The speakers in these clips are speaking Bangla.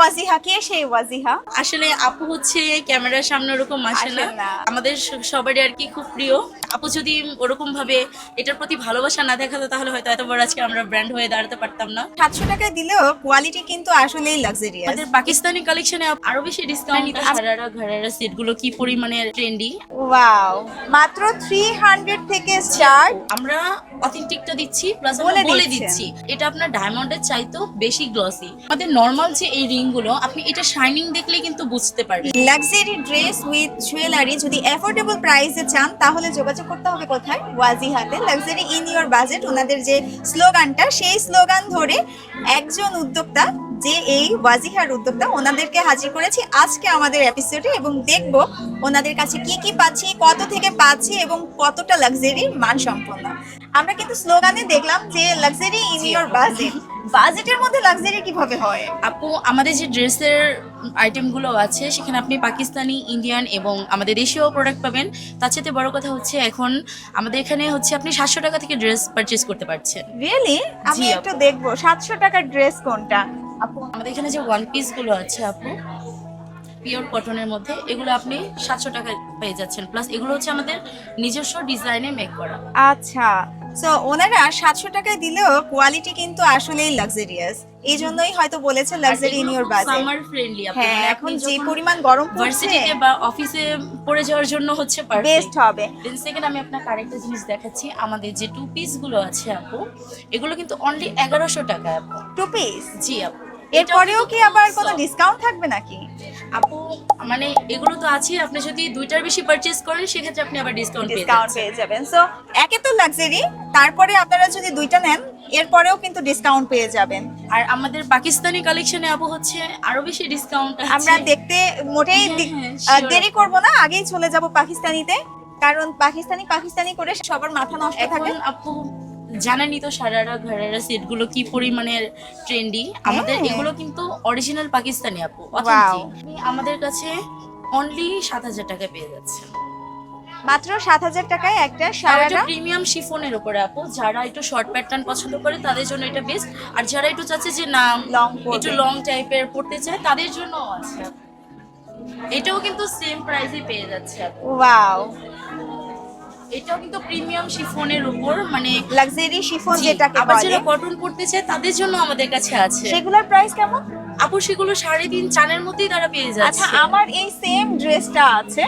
ওয়াজিহা? কে সেই ওয়াজিহা? আসলে আপু হচ্ছে ক্যামেরার সামনে ওরকম আসে না। আমাদের সবারই আর কি খুব প্রিয়। আপু যদি ওরকম ভাবে এটার প্রতি ভালোবাসা না দেখাতো তাহলে হয়তো এত বড় আজকে আমরা ব্র্যান্ড হয়ে দাঁড়াতে পারতাম না। সাতশো টাকায় দিলেও কোয়ালিটি কিন্তু আসলেই লাক্সারিয়াস আমাদের পাকিস্তানি কালেকশনে আরও বেশি ডিসকাউন্ট ঘাড়ারা ঘাড়ারা সেটগুলো কি পরিমাণে ট্রেন্ডি ওয়াও মাত্র থ্রি হান্ড্রেড থেকে স্টার্ট আমরা অথেন্টিকটা দিচ্ছি প্লাস বলে আমরা বলে দিচ্ছি এটা আপনার ডায়মন্ডের চাইতেও বেশি গ্লসি আমাদের নর্মাল যে এই রিংগুলো আপনি এটা শাইনিং দেখলে কিন্তু বুঝতে পারবেন। লাক্সারি ড্রেস উইথ জুয়েলারি যদি অ্যাফোর্ডেবল প্রাইসে চান তাহলে যোগাযোগ করতে হবে কোথায়? ওয়াজিহাতে। লাক্সারি ইন ইওর বাজেট ওনাদের যে স্লোগানটা সেই স্লোগান ধরে একজন উদ্যোক্তা যে এই ওয়াজিহার উদ্যোক্তা ওনাদেরকে হাজির করেছি আজকে আমাদের এপিসোডে এবং দেখব ওনাদের কাছে কি কি পাচ্ছি কত থেকে পাচ্ছি এবং কতটা লাক্সারি মান সম্পন্ন আমরা কিন্তু স্লোগানে দেখলাম যে লাক্সারি ইন ইওর বাজেট বাজেটের মধ্যে লাক্সারি কীভাবে হয়? আপু আমাদের যে ড্রেসের আইটেমগুলো আছে সেখানে আপনি পাকিস্তানি ইন্ডিয়ান এবং আমাদের দেশীয় প্রোডাক্ট পাবেন। তার সাথে বড় কথা হচ্ছে এখন আমাদের এখানে হচ্ছে আপনি সাতশো টাকা থেকে ড্রেস পারচেজ করতে পারছেন। রিয়েলি আমি একটু দেখব সাতশো টাকার ড্রেস কোনটা? আপু আমাদের এখানে যে ওয়ান পিসগুলো আছে আপু পিওর কটনের মধ্যে এগুলো আপনি সাতশো টাকায় পেয়ে যাচ্ছেন। প্লাস এগুলো হচ্ছে আমাদের নিজস্ব ডিজাইনে মেক করা। আচ্ছা সো ওনারা সাতশো টাকায় দিলেও কোয়ালিটি কিন্তু আসলেই লাক্সারিয়াস এই জন্যই হয়তো বলেছে luxury in your budget summer friendly হ্যাঁ এখন যে পরিমাণ গরম পড়ছে বা অফিসে পড়ে যাওয়ার জন্য হচ্ছে বেস্ট হবে। দেন সেকেন্ড আমি আপনাকে আরেকটা জিনিস দেখাচ্ছি। আমাদের যে টু পিসগুলো আছে আপু এগুলো কিন্তু অনলি এগারোশো টাকা আপু। টু পিস জি আপু। এরপরেও কি আবার কোনো ডিসকাউন্ট থাকবে নাকি? আপু মানে এগুলো তো আছে আপনি যদি দুইটার বেশি পারচেজ করেন সেক্ষেত্রে আপনি আবার ডিসকাউন্ট পেয়ে ডিসকাউন্ট পেয়ে যাবেন। সো একে তো লাক্সারি তারপরে আপনারা যদি দুইটা নেন এরপরেও কিন্তু ডিসকাউন্ট পেয়ে যাবেন। আর আমাদের পাকিস্তানি কালেকশনে আপু হচ্ছে আরও বেশি ডিসকাউন্ট আমরা দেখতে মোটেই হ্যাঁ, হ্যাঁ. দেরি করব না আগেই চলে যাব পাকিস্তানিতে। কারণ পাকিস্তানি পাকিস্তানি করে সবার মাথা নষ্ট থাকে। আপু জানেনই তো সারারা ঘাড়ারা সেটগুলো কি পরিমাণের ট্রেন্ডি? আমাদের হ্যাঁ। এগুলো কিন্তু অরিজিনাল পাকিস্তানি আপু আমাদের কাছে অনলি সাত হাজার টাকা পেয়ে যাচ্ছে মাত্র সাত হাজার টাকায় একটা সারারা। প্রিমিয়াম শিফনের উপরে আপু যারা একটু শর্ট প্যাটার্ন পছন্দ করে তাদের জন্য এটা বেস্ট আর যারা একটু চাচ্ছে যে না লং একটু লং টাইপের পড়তে চায় তাদের জন্য আছে এটাও কিন্তু সেম প্রাইসে পেয়ে যাচ্ছে আপু। ওয়াও এটাও কিন্তু প্রিমিয়াম শিফনের উপর মানে লাক্সারি শিফন যেটাকে আবার যারা কটন পড়তে চায় তাদের জন্য আমাদের কাছে আছে। সেগুলোর প্রাইস কেমন? আপু সেগুলো সাড়ে তিন চারের মধ্যেই তারা পেয়ে যাচ্ছে। আচ্ছা আমার এই সেম ড্রেসটা আছে।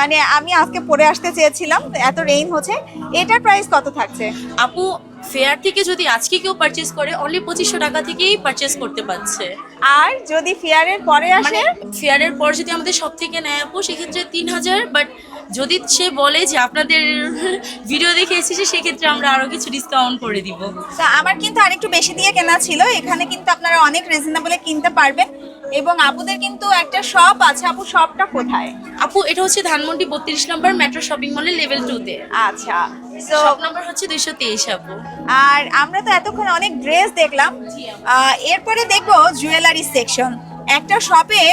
মানে আমি আজকে পরে আসতে চেয়েছিলাম এত রেইন হচ্ছে। এটার প্রাইস কত থাকছে? আপু ফেয়ার থেকে যদি আজকে কেউ পারচেজ করে অনলি পঁচিশশো টাকা থেকেই পারচেজ করতে পারছে। আর যদি ফেয়ারের পরে মানে আসে ফেয়ারের পর যদি আমাদের সব থেকে নেয় আপু সেক্ষেত্রে তিন হাজার বাট যদি সে বলে যে আপনাদের ভিডিও দেখে এসেছে সেক্ষেত্রে আমরা আরও কিছু ডিসকাউন্ট করে দিব। তা আমার কিন্তু আরেকটু বেশি দিয়ে কেনা ছিল। এখানে কিন্তু আপনারা অনেক রিজনেবলে কিনতে পারবেন। এবং আপুদের কিন্তু একটা শপ আছে। আপু শপটা কোথায়? আপু এটা হচ্ছে ধানমন্ডি বত্রিশ নম্বর মেট্রো শপিং মলের লেভেল টু তে। আচ্ছা। তো নাম্বার হচ্ছে দুইশো তেইশ আপু। আর আমরা তো এতক্ষণ অনেক ড্রেস দেখলাম। এরপরে দেখব জুয়েলারি সেকশন একটা শপে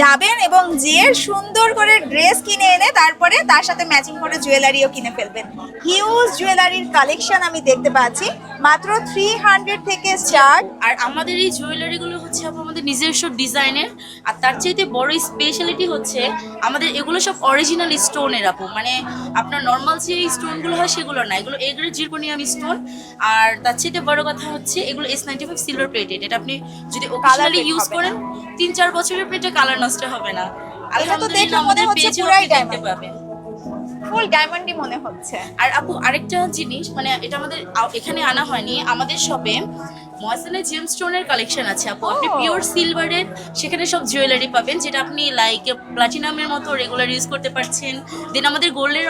যাবেন এবং যে সুন্দর করে ড্রেস কিনে এনে তারপরে তার সাথে ম্যাচিং করে জুয়েলারিও কিনে ফেলবেন। হিউজ জুয়েলারির কালেকশন আমি দেখতে পাচ্ছি। মাত্র থ্রি হান্ড্রেড থেকে স্টার্ট। আর আমাদের এই জুয়েলারি গুলো হচ্ছে আপু আমাদের নিজস্ব ডিজাইনের। আর তার চাইতে বড় স্পেশালিটি হচ্ছে আমাদের এগুলো সব অরিজিনাল স্টোনের আপু। মানে আপনার নর্মাল যে স্টোনগুলো হয় সেগুলো না। এগুলো এগুলো জিরকোনিয়াম স্টোন আর তার চাইতে বড় কথা হচ্ছে এগুলো S ninety five silver plated এটা আপনি যদি fade ইউজ করেন তিন চার বছরের প্লেটে কালার নষ্ট হবে না। এটা আলহামদুলিল্লাহ আমাদের দেখতে। পাবেন ফুল ডায়মন্ডই মনে হচ্ছে। আর আপু আরেকটা জিনিস মানে এটা আমাদের এখানে আনা হয়নি আমাদের শপে ময়সানের জেম স্টোনের কালেকশন আছে আপু। আপনি পিওর সিলভারের সেখানে সব জুয়েলারি পাবেন যেটা আপনি লাইক প্লাটিনামের মতো রেগুলার ইউজ করতে পারছেন। দেন আমাদের গোল্ডের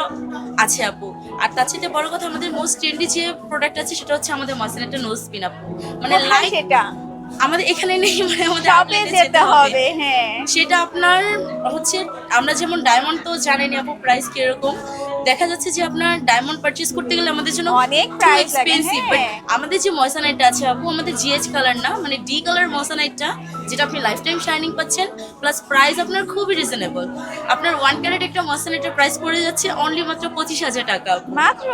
আছে আপু। আর তার সাথে বড় কথা আমাদের মোস্ট ট্রেন্ডি যে প্রোডাক্ট আছে সেটা হচ্ছে আমাদের ময়সানেরটা নোজ পিন আপু। মানে লাইক সেটা? আমাদের এখানে নেই মানে আমাদের শপে যেতে হবে। হ্যাঁ। সেটা আপনার হচ্ছে আমরা যেমন ডায়মন্ড তো জানেনি আপু প্রাইস কীরকম। দেখা যাচ্ছে যে আপনার ডায়মন্ড পারচেজ করতে গেলে আমাদের জন্য অনেক expensive, but হ্যাঁ। আমাদের যে ময়সানাইটটা আছে আপু আমাদের জিএইচ কালার না মানে ডি কালার ময়সানাইটটা যেটা আপনি লাইফ টাইম শাইনিং পাচ্ছেন প্লাস প্রাইস আপনার খুবই রিজনেবল আপনার ওয়ান ক্যারেট একটা ময়সানাইটের প্রাইস পড়ে যাচ্ছে অনলি মাত্র পঁচিশ হাজার টাকা মাত্র?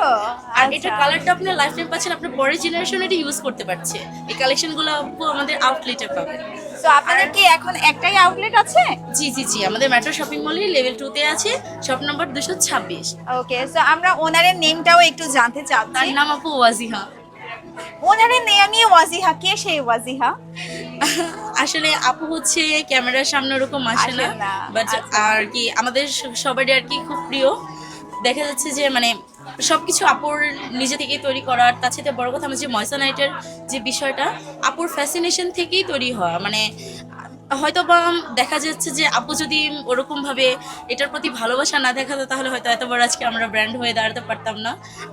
আর এটা আচ্ছা। কালারটা আপনার লাইফ টাইম পাচ্ছেন আপনার পরের জেনারেশন এটা ইউজ করতে পারছে। এই কালেকশনগুলো আপু আমাদের আউটলেটে পাবেন। তো আপনাদের কি এখন একটাই আউটলেট আছে? জি জি জি আমাদের মেট্রো শপিং মলে লেভেল টু তে আছে শপ নাম্বার দুশো ছাব্বিশ। ওকে সো আমরা ওনারের নেমটাও একটু জানতে তার নাম আপু ওয়াজিহা। ওনারের নেমই ওয়াজিহা কে সেই ওয়াজিহা? আসলে আপু হচ্ছে ক্যামেরার সামনে ওরকম আসে না, বাট আচ্ছা। আর কি আমাদের সবারই আর কি খুব প্রিয়। দেখা যাচ্ছে যে মানে সবকিছু আপুর নিজে থেকেই তৈরি করার তার সাথে বড় কথা আমার যে ময়সানাইটের যে বিষয়টা আপুর ফ্যাসিনেশন থেকেই তৈরি হওয়া। মানে হয়তো বা দেখা যাচ্ছে যে আপু যদি ওরকম ভাবে এটার প্রতি ভালোবাসা না দেখাতো তাহলে হয়তো এত বড় আজকে আমরা ব্র্যান্ড হয়ে দাঁড়াতে পারতাম না।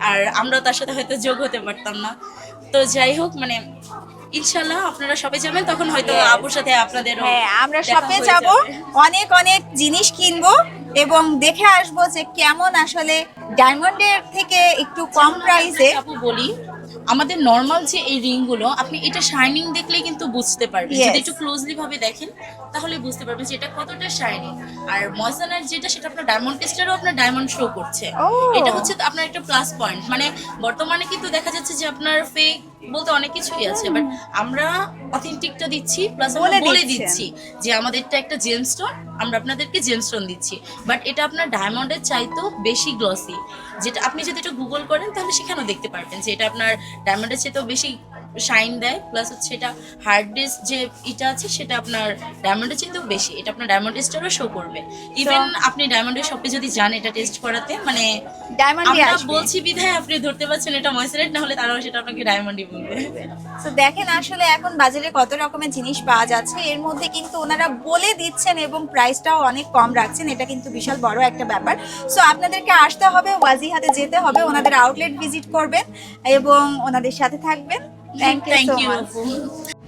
আর আমরাও তার সাথে হয়তো যোগ হতে পারতাম না। তো যাই হোক মানে ইনশাল্লাহ আপনারা সবাই যাবেন তখন হয়তো আপুর সাথে আপনাদের হ্যাঁ আমরা শপে যাব। অনেক অনেক জিনিস কিনবো। এবং দেখে আসব যে কেমন আসলে ডায়মন্ডের থেকে একটু কম প্রাইসে বলি। আমাদের নর্মাল যে এই রিংগুলো আপনি এটা শাইনিং দেখলেই কিন্তু বুঝতে পারবেন। যদি একটু ক্লোজলি ভাবে দেখেন তাহলে বুঝতে পারবেন যে এটা কতটা শাইনিং আর ময়সানার যেটা সেটা আপনার ডায়মন্ড টেস্টারও আপনার ডায়মন্ড শো করছে। Oh. এটা হচ্ছে আপনার একটা প্লাস পয়েন্ট মানে বর্তমানে কিন্তু দেখা যাচ্ছে যে আপনার ফেক বলতে অনেক কিছুই আছে বাট আমরা অথেন্টিকটা দিচ্ছি প্লাস বলে বলে দিচ্ছি। যে আমাদেরটা একটা জেমস্টোন আমরা আপনাদেরকে জেমস্টোন দিচ্ছি। বাট এটা আপনার ডায়মন্ডের চাইতেও বেশি গ্লসি যেটা আপনি যদি এটা গুগল করেন তাহলে সেখানেও দেখতে পারবেন যে এটা আপনার ডায়মন্ডের চাইতেও বেশি শাইন দেয় প্লাস হচ্ছে এটা হার্ড ডিস্ক যে এটা আছে সেটা আপনার ডায়মন্ডের চাইতেও বেশি এটা আপনার ডায়মন্ড টেস্টারও শো করবে। ইভেন আপনি ডায়মন্ডের শপে যদি যান এটা টেস্ট করাতে মানে ডায়মন্ড আমরা বলছি বিধায় আপনি ধরতে পারছেন এটা ময়সারেট না হলে তারাও সেটা আপনাকে ডায়মন্ডই বলবে। তো দেখেন আসলে এখন বাজারে কত রকমের জিনিস পাওয়া যাচ্ছে এর মধ্যে কিন্তু ওনারা বলে দিচ্ছেন এবং প্রাইসটাও অনেক কম রাখছেন এটা কিন্তু বিশাল বড় একটা ব্যাপার। সো আপনাদেরকে আসতে হবে ওয়াজিহাতে যেতে হবে ওনাদের আউটলেট ভিজিট করবেন এবং ওনাদের সাথে থাকবেন। Thank you. Thank you.